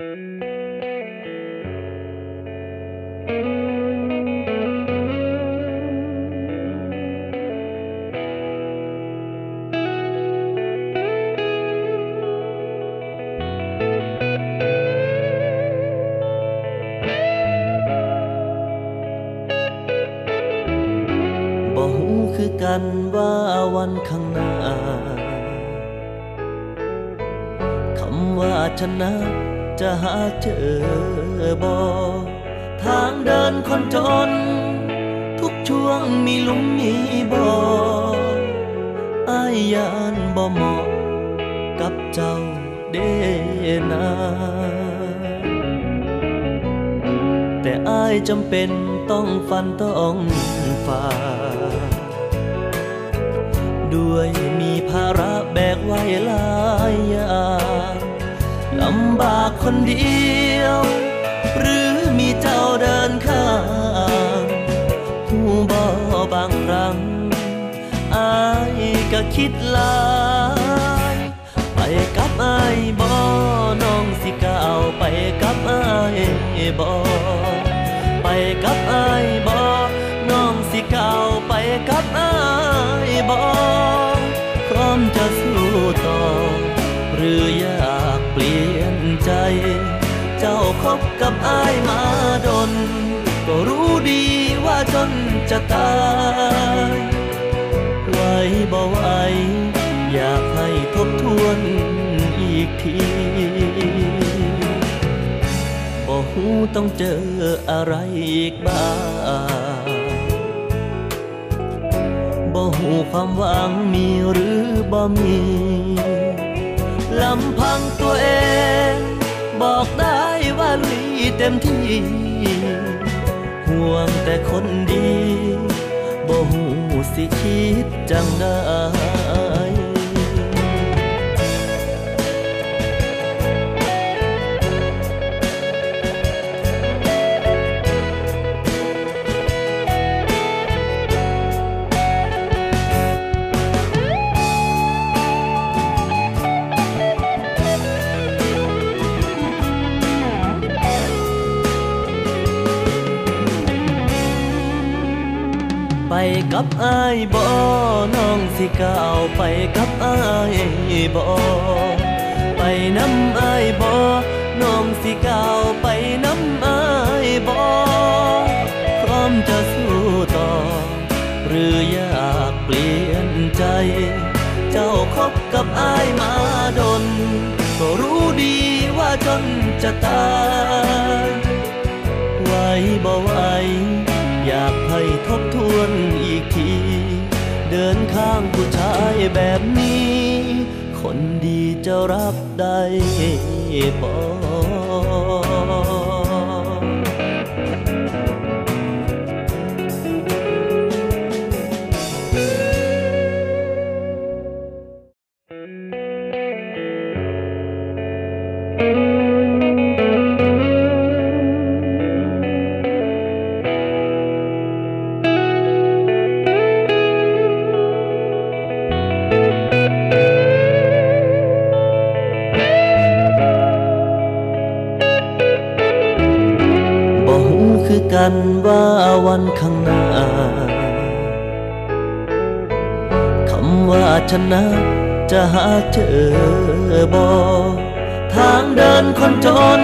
บ่ฮู้คือกันว่าวันข้างหน้าคำว่าชนะ จะหาเจอบ่ทางเดินคนจน ทุกช่วงมีลุมมีบ่ออายยานบ่เหมาะกับเจ้าเดนาแต่อายจำเป็นต้องฟันต้องฝ่าด้วยมีภาระแบกไว้หลายอย่างำบากคนเดียว หรือมีเจ้าเดินข้างหูบ่บางครั้งอายก็คิดหลาย ไปกับอายบ่น้องสิก้าวไปกับอายบ่ไปกับอายบ่น้องสิก้าวไปกับอายบ่พ เจ้าคบกับอายมาดน ก็รู้ดีว่าจนจะตายไหวบ่ไหวอยากให้ทบทวนอีกทีบ่ฮู้ต้องเจออะไรอีกบ้างบ่ฮู้ความหวังมีหรือบ่มีลำพังตัวเอง มที่ ห่วงแต่คนดี บ่หูสิคิดจังได้ กับอายบ่น้องสิก้าวไปกับอายบ่ไปน้ำอายบ่น้องสิก้าวไปน้ำอายบ่พร้อมจะสู้ต่อ หรืออยากเปลี่ยนใจ เจ้าคบกับอายมาดน ก็รู้ดีว่าจนจะตายไหวบ่ไหว อยากให้ทบทวนอีกที เดินข้างผู้ชายแบบนี้ คนดีจะรับได้บ่ คือกันว่าวันข้างหน้าคำว่าชนะจะหาเจอบอทางเดินคนจน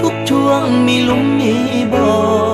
ทุกช่วงมีลุมมีบ่อ